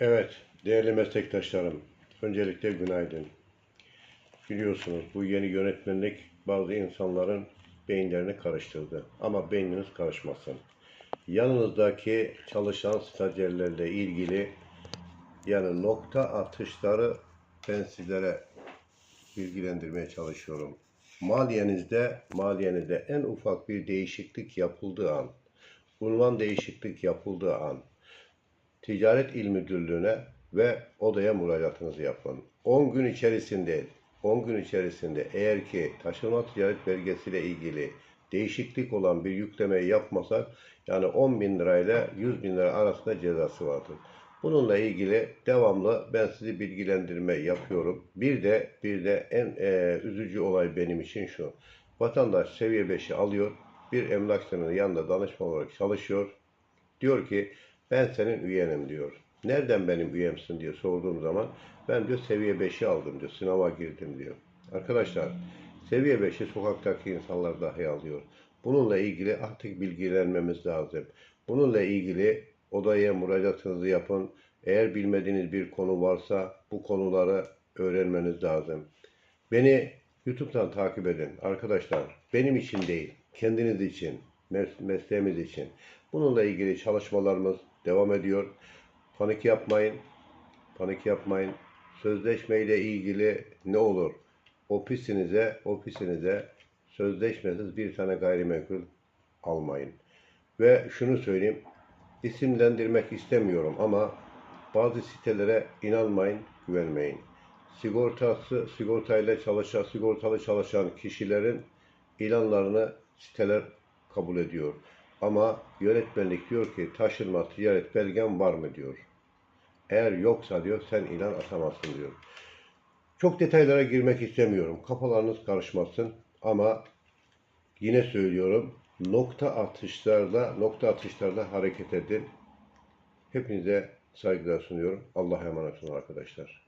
Evet, değerli meslektaşlarım, öncelikle günaydın. Biliyorsunuz bu yeni yönetmenlik bazı insanların beyinlerini karıştırdı. Ama beyniniz karışmasın. Yanınızdaki çalışan stajyerlerle ilgili yani nokta atışları ben sizlere bilgilendirmeye çalışıyorum. Maliyenizde, maliyenizde en ufak bir değişiklik yapıldığı an, unvan değişiklik yapıldığı an, Ticaret İl Müdürlüğü'ne ve odaya müracaatınızı yapın. 10 gün içerisinde 10 gün içerisinde eğer ki taşınma ticaret belgesiyle ilgili değişiklik olan bir yüklemeyi yapmasak yani 10 bin lirayla 100 bin lira arasında cezası vardır. Bununla ilgili devamlı ben sizi bilgilendirme yapıyorum. Bir de bir de en e, üzücü olay benim için şu. Vatandaş seviye 5'i alıyor. Bir emlakçının yanında danışman olarak çalışıyor. Diyor ki ben senin üyenim diyor. Nereden benim üyemsin diye sorduğum zaman ben diyor seviye 5'i aldım diyor. Sınava girdim diyor. Arkadaşlar seviye 5'i sokaktaki insanlar dahi alıyor. Bununla ilgili artık bilgilenmemiz lazım. Bununla ilgili odaya müracaatınızı yapın. Eğer bilmediğiniz bir konu varsa bu konuları öğrenmeniz lazım. Beni YouTube'dan takip edin arkadaşlar. Benim için değil, kendiniz için, mes- mesleğimiz için. Bununla ilgili çalışmalarımız devam ediyor. Panik yapmayın. Panik yapmayın. Sözleşme ile ilgili ne olur? Ofisinize, ofisinize sözleşmesiz bir tane gayrimenkul almayın. Ve şunu söyleyeyim. isimlendirmek istemiyorum ama bazı sitelere inanmayın, güvenmeyin. Sigortası, sigortayla çalışan, sigortalı çalışan kişilerin ilanlarını siteler kabul ediyor. Ama yönetmenlik diyor ki taşınma ticaret belgen var mı diyor. Eğer yoksa diyor sen ilan atamazsın diyor. Çok detaylara girmek istemiyorum. Kafalarınız karışmasın ama yine söylüyorum nokta atışlarda nokta atışlarda hareket edin. Hepinize saygılar sunuyorum. Allah'a emanet olun arkadaşlar.